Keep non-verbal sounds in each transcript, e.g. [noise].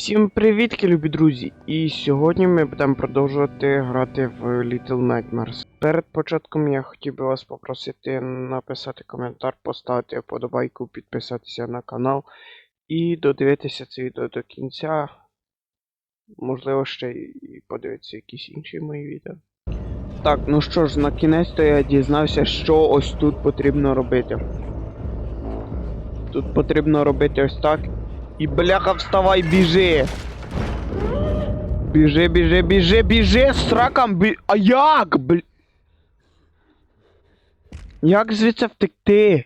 Всім привіт, любі друзі! І сьогодні ми будемо продовжувати грати в Little Nightmares. Перед початком я хотів би вас попросити написати коментар, поставити вподобайку, підписатися на канал і додивитися це відео до кінця. Можливо, ще і подивитися якісь інші мої відео. Так, ну що ж, на кінець то я дізнався, що ось тут потрібно робити. Тут потрібно робити ось так. І бляха, вставай, біжи! Біжи, біжи, біжи, біжи, сракам бі... А як? Бл... Як звідси втекти?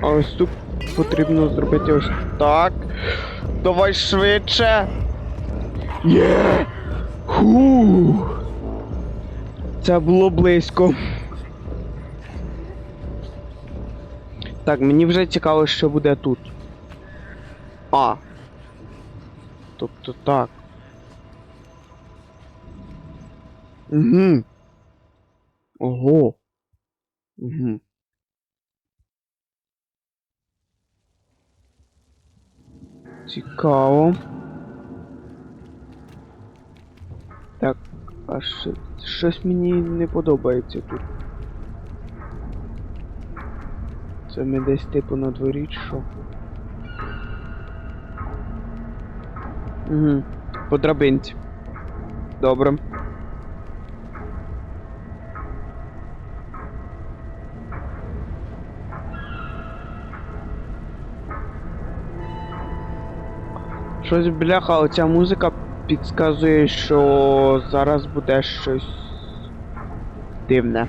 А ось тут потрібно зробити ось так. Давай швидше. Є! Ху! Це було близько. Так, мені вже цікаво, що буде тут. А. Тобто так. Угу. Ого. Угу. Цікаво. Так, а що, щось мені не подобається тут. Це ми десь типу на дворі чи що? Угу. По драбинці. Добре. Щось бляха, оця музика підказує, що зараз буде щось дивне.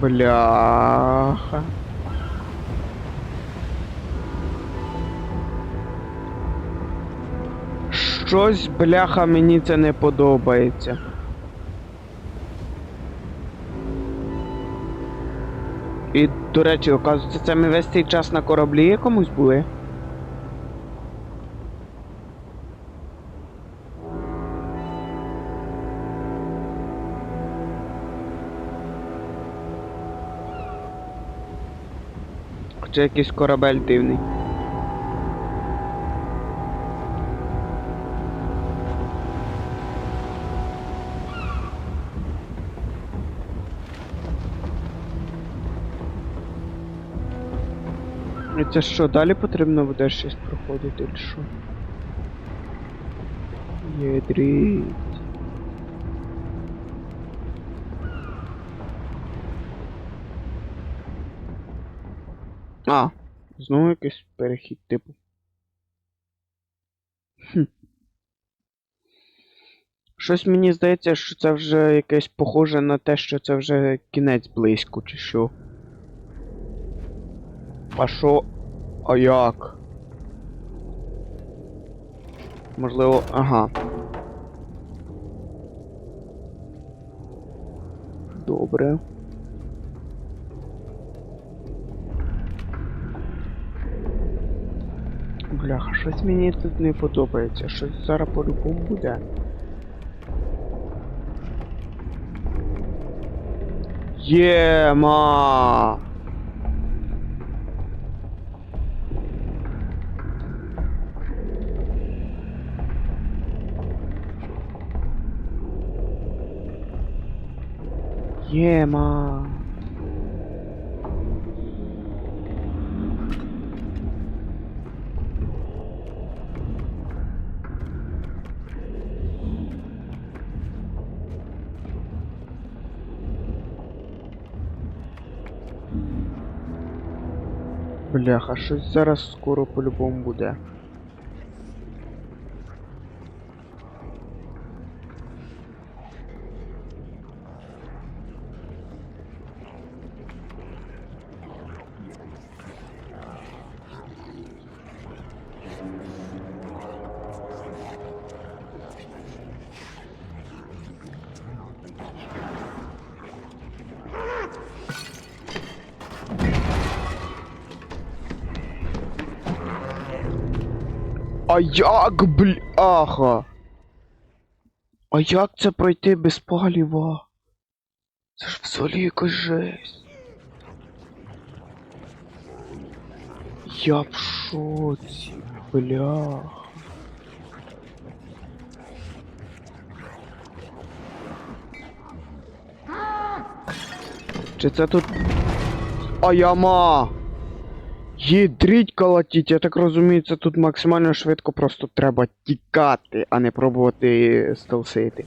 Бляха. Щось, бляха, мені це не подобається. І, до речі, оказується, це ми весь цей час на кораблі якомусь були. Хоча якийсь корабель дивний. Це що, далі потрібно буде щось проходити чи що? Єдріть. А, знову якийсь перехід типу. Хм. Щось мені здається, що це вже якесь похоже на те, що це вже кінець близько, чи що. А що? А як? Можливо, ага. Добре. Бляха, щось мені тут не подобається. Щось зараз по-любому буде. Єма! Єма. Бляха, щось зараз скоро по-любому буде. А як, бляха? А як це пройти без паліва? Це ж взагалі якась жесть. Я в шоці, бляха. Чи це тут. А яма! Їдріть колотіть, я так розумію, це тут максимально швидко просто треба тікати, а не пробувати стелсити.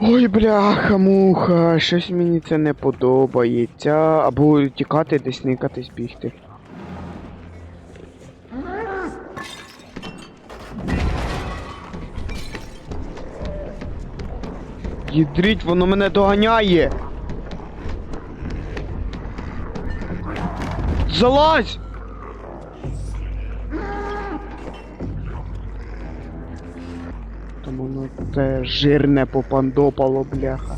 Ой, бляха, муха, щось мені це не подобається. Або тікати, десь никатись бігти. Їдріть, воно мене доганяє! Залазь! Там воно це жирне попандопало, бляха.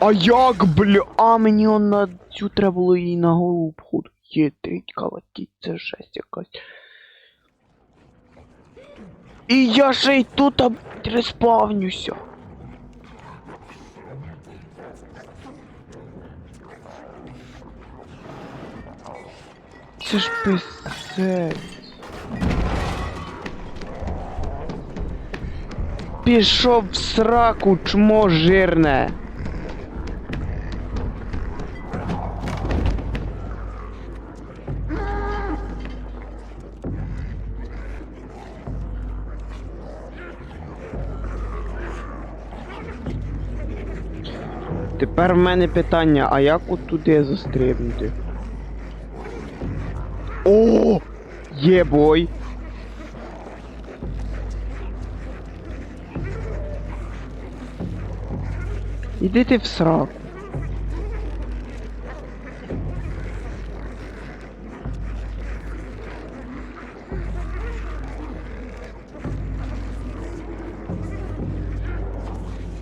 А як, бля? А мені он на цю треба було їй на голову вход. Єдрить калатіть, це жесть якась. І я ще й тут респавнюся. Це ж писець. Пішов в сраку, чмо жирне. Тепер в мене питання, а як от туди застрибнути? Є бой! Іди ти в сраку.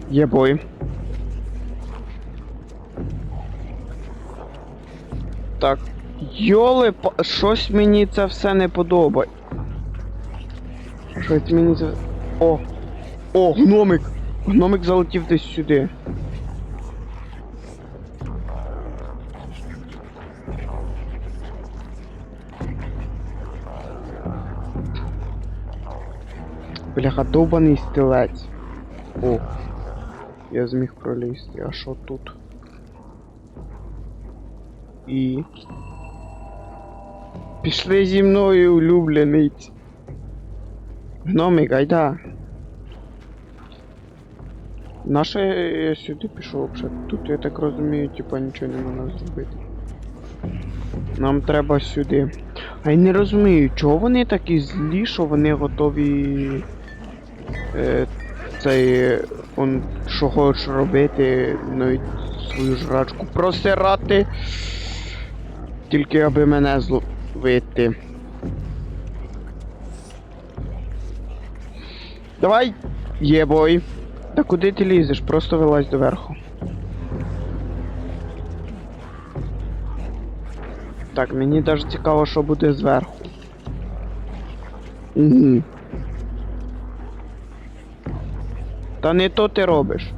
Є бой. Так. Йоли, щось мені це все не подобає. Щось мені це. О! О, гномик! Гномик залетів десь сюди. Бляха, довбаний стілець. О. Я зміг пролізти. А що тут? І. Пішли зі мною, улюбленець. Гномик, айда. Наше я сюди пішов вже. Тут я так розумію, типа нічого не можна зробити. Нам треба сюди. А я не розумію, чого вони такі злі, що вони готові. Е, цей. Он що хочеш робити, навіть свою жрачку просирати. Тільки аби мене зловити. Давай! Є бой. Та куди ти лізеш? Просто вилазь доверху. Так, мені даже цікаво, що буде зверху. Угу. Та не то ти робиш.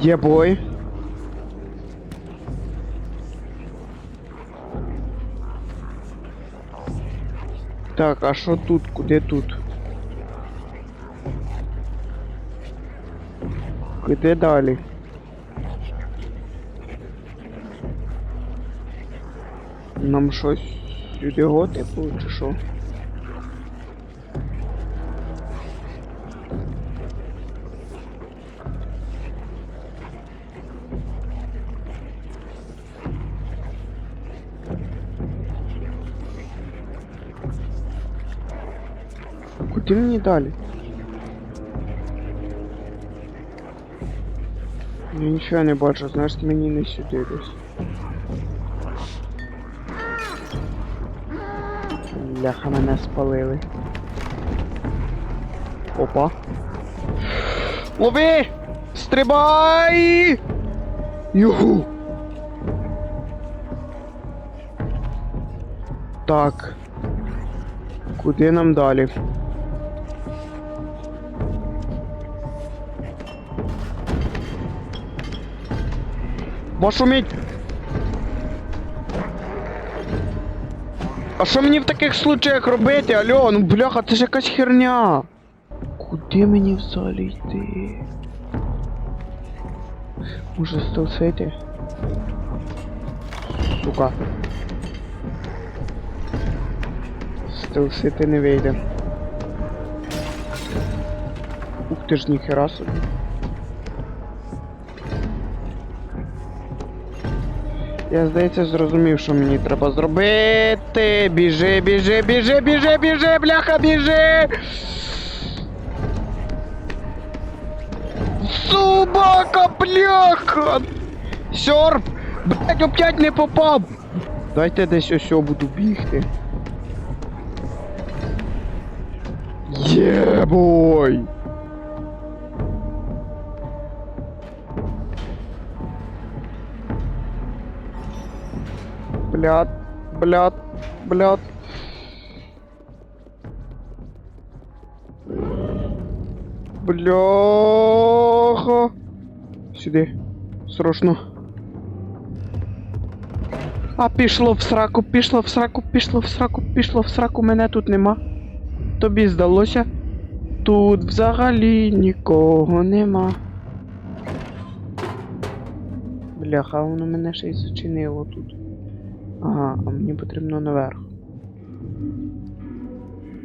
Є бой. Так, а що тут? Куди тут? Куди далі? Нам щось сюди готи чи що? Куди мені далі? Я нічого не бачу, значить мені не сюди десь. ляха мене спалили. Опа. Лови! Стрибай! Юху! Так. Куди нам далі? Вашу мить! А що мені в таких случаях робити? Алло, ну бляха, це ж якась херня. Куди мені взагалі йти? Може стелсити? Сука. Стелсити не вийде. Ух ти ж ніхера собі. Я, здається, зрозумів, що мені треба зробити. Біжи, біжи, біжи, біжи, біжи, бляха, біжи! Собака, бляха! Сьорб! Блять, опять не попав! Дайте десь ось буду бігти. Єбой! Блядь, блядь, блядь. Бляха. Сюди. Срочно. А пішло в сраку, пішло в сраку, пішло в сраку, пішло в сраку, мене тут нема. Тобі здалося? Тут взагалі нікого нема. Бляха, воно мене ще й зачинило тут. Ага, а мені потрібно наверх.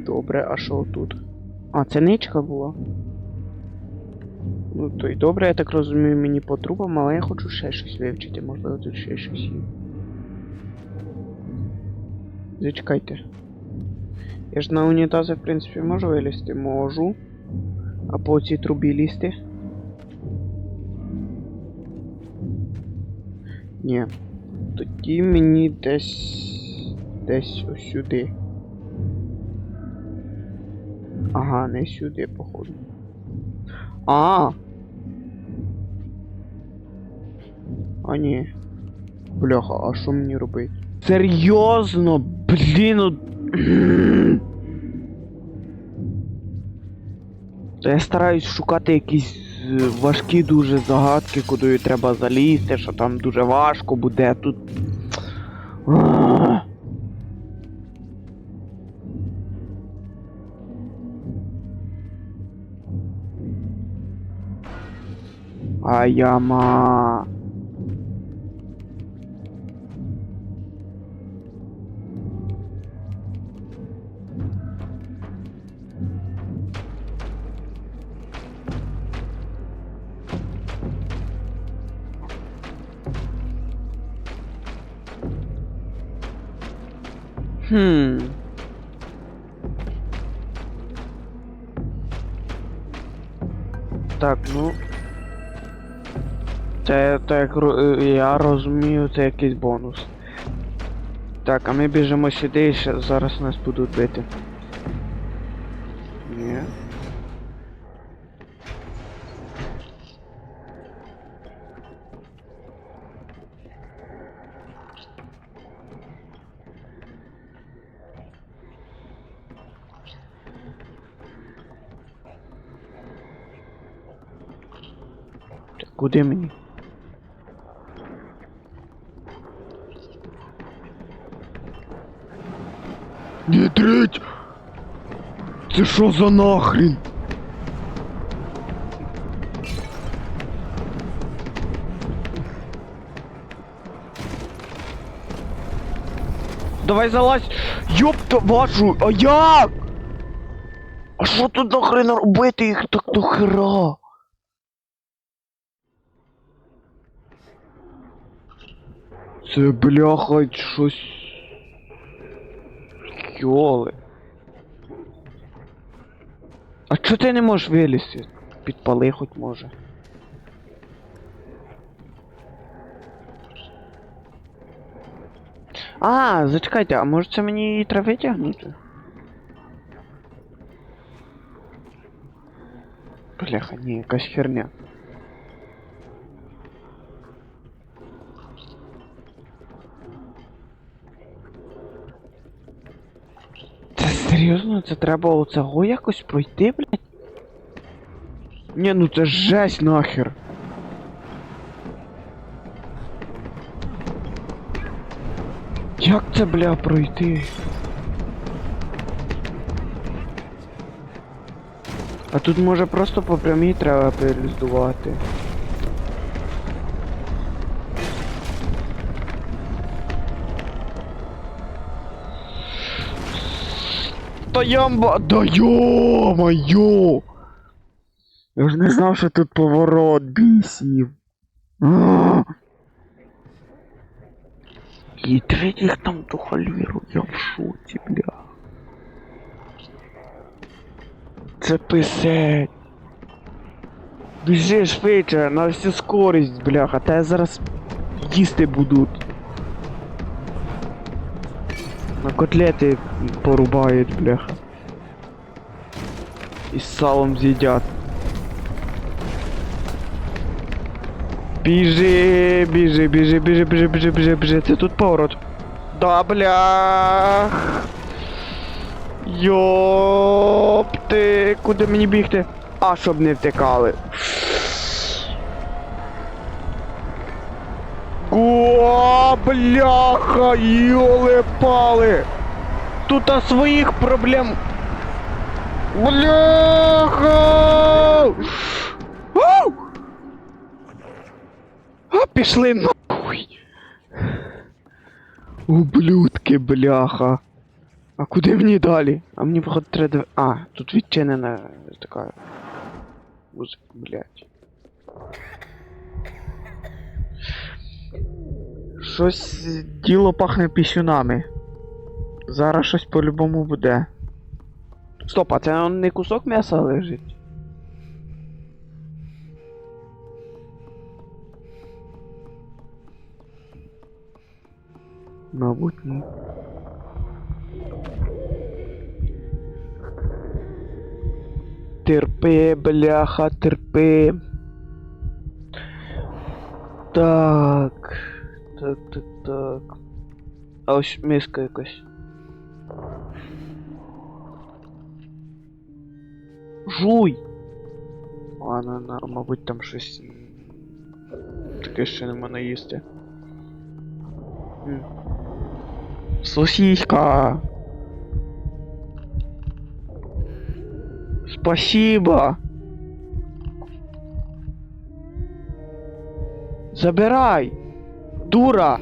Добре, а що тут? А, це ничка була. Ну то й добре, я так розумію, мені по трубам, але я хочу ще щось вивчити, можливо тут ще щось є. Зачекайте. Я ж на унітази, в принципі, можу вилізти? Можу. А по цій трубі лізти? Ні. Тоді мені десь. десь ось сюди. Ага, не сюди, походу. А. А ні. Бляха, а що мені робити? Серйозно, блін. от- [clears throat] То я стараюсь шукати якісь важкі дуже загадки, куди треба залізти, що там дуже важко буде тут. А. Аяма. Хм. Так, ну. Це так е, я розумію, це якийсь бонус. Так, а ми біжимо сюди і зараз нас будуть бити. Ні. Так, куди мені? Не треть! Це що за нахрін? Давай залазь! Ёпта вашу! А як? А що тут нахрен робити їх так до хера? Це бляха щось. Йоли. А чого ти не можеш вилізти? Підпали хоч може. А, зачекайте, а може це мені її треба витягнути? Бляха, ні, якась херня. Серйозно, це треба оцього якось пройти, блядь? Ні, ну це жесть нахер. Як це, бля, пройти? А тут може просто по прямій треба переліздувати. Та ямба! Да ё-моё! Я ж не знав, що тут поворот бісів. [gasps] І третіх там ту хальвіру, я в шоці, бля. Це писать. Біжи швидше, на всю скорість, бляха, та я зараз їсти будуть. На котлети порубають, бляха. І з салом з'їдять. Біжи, біжи, біжи, біжи, біжи, біжи, біжи, біжи. Це тут поворот. Да, блях. Йопти, куди мені бігти? А, щоб не втекали. О, бляха, йоли пали. Тут а своїх проблем. Бляха! Ау! А, пішли нахуй. Ублюдки, бляха. А куди мені далі? А мені походу треба. А, тут відчинена така. Музика, блядь. Щось діло пахне пісюнами. Зараз щось по-любому буде. Стоп, а це не кусок м'яса лежить? Мабуть, ні. Терпи, бляха, терпи. Так. Так, так, так. А ось миска якась. Жуй! Ладно, мабуть, там щось. Таке ще нема наїсти. М. Сосиска! Спасибо! Забирай! Дура!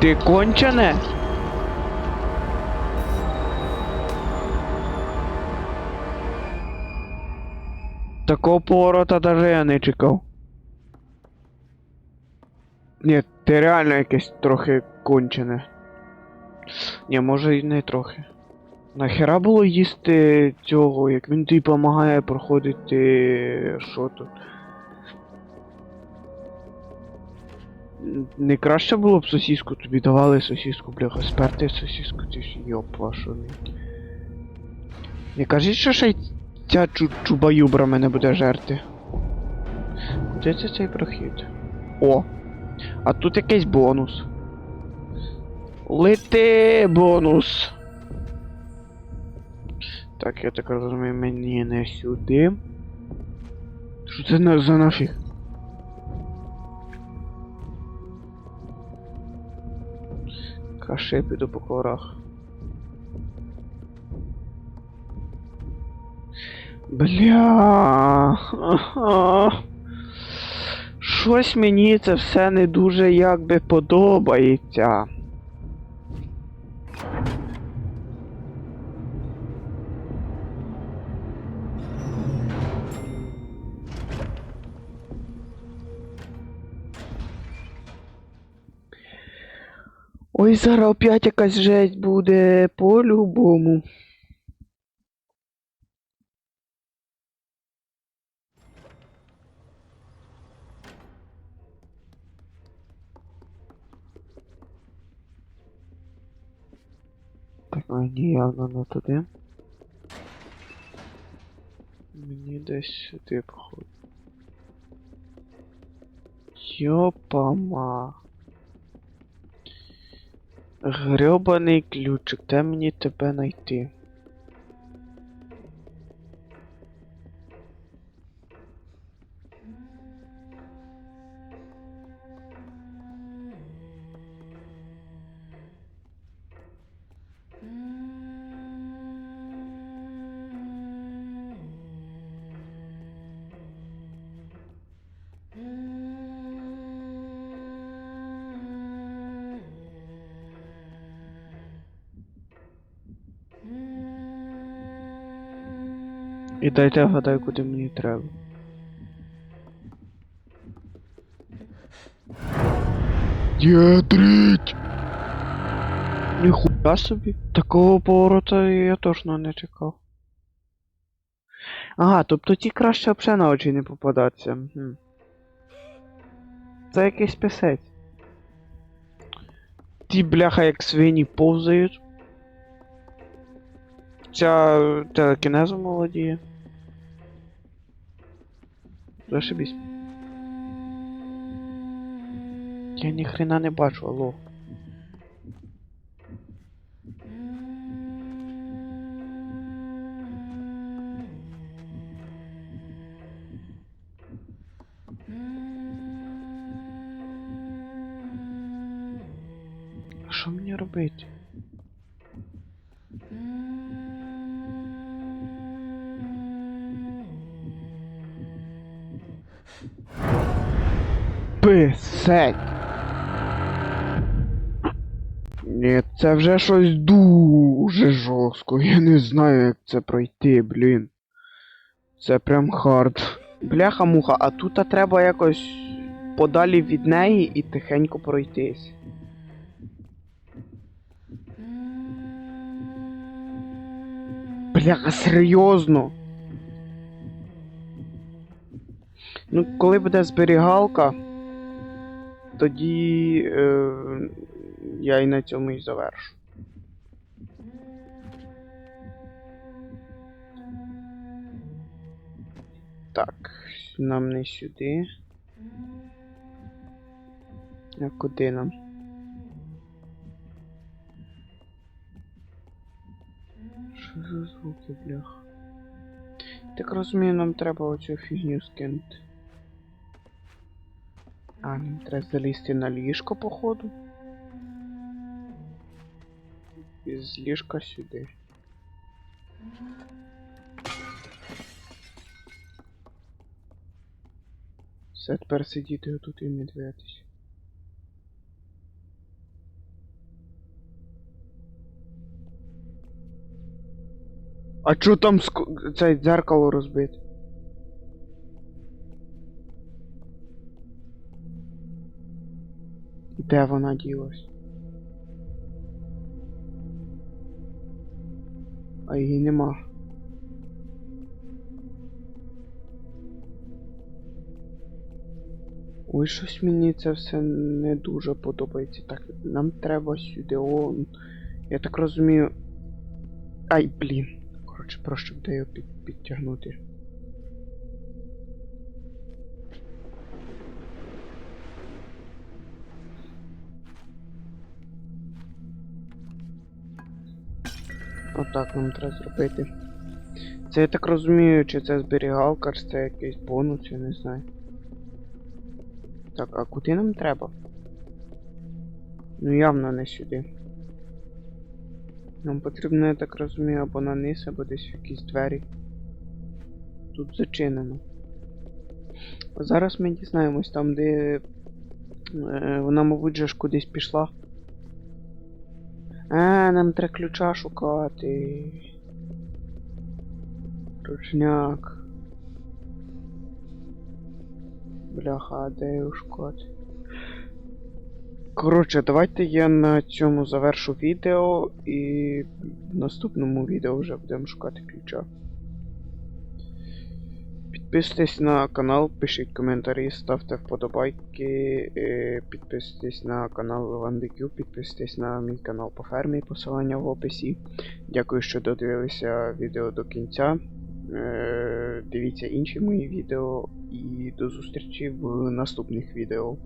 Ти кончене? Такого поворота даже я не чекав. Ні, ти реально якесь трохи кончене. Ні, може і не трохи. Нахера було їсти цього, як він тобі допомагає проходити. що тут? Не краще було б сосіску, тобі давали сосіску, бляха, сперти сосіску, ти ж йоп вашу. Не кажіть, що ще й ця чу чубаюбра мене буде жерти. Де це цей прохід? О! А тут якийсь бонус. Лети бонус! Так, я так розумію, мені не сюди. Що це на- за нафіг? Каше піду по корах. Бля. Щось мені це все не дуже якби подобається. Ой, зараз опять якась жесть буде по-любому. Так, мені явно не туди. Мені десь сюди, походу. Йопама. Грьобаний ключик, де мені тебе знайти? І дайте вгадаю, куди мені треба. Дітрить! Ніхуя собі. Такого поворота я точно не чекав. Ага, тобто ті краще взагалі на очі не попадатися. Хм. Це якийсь писець. Ті бляха як свині повзають. Ця телекінезом володіє. Зашибісь. Я ні хрена не бачу, алло. Що мені робити? Писать. Ні, це вже щось дуже жорстко. Я не знаю, як це пройти, блін. Це прям хард. Бляха-муха, а тут треба якось подалі від неї і тихенько пройтись. Бляха, серйозно. Ну, коли буде зберігалка, тоді е, я і на цьому і завершу. Так, нам не сюди. А куди нам? Що за звуки, блях? Так розумію, нам треба оцю фігню скинути. А, нам треба залізти на ліжко, походу. І з ліжка сюди. Все, тепер сидіти тут і не дивитись. А чо там ск... це дзеркало розбите? Де вона ділась? А її нема. Ой, щось мені це все не дуже подобається. Так, нам треба сюди. О, я так розумію. Ай, блін. Коротше, проще буде його під, підтягнути. Отак нам треба зробити. Це я так розумію, чи це зберігалка, чи це якийсь бонус, я не знаю. Так, а куди нам треба? Ну явно не сюди. Нам потрібно, я так розумію, або на низ, або десь в якісь двері. Тут зачинено. Зараз ми дізнаємось там, де. Е, вона, мабуть, же ж кудись пішла. А, нам треба ключа шукати. Ручняк. Бляха, де його шукати? Коротше, давайте я на цьому завершу відео і в наступному відео вже будемо шукати ключа. Підписуйтесь на канал, пишіть коментарі, ставте вподобайки, е, підписуйтесь на канал LandQ, підписуйтесь на мій канал по фермі, посилання в описі. Дякую, що додивилися відео до кінця. Е, дивіться інші мої відео і до зустрічі в наступних відео.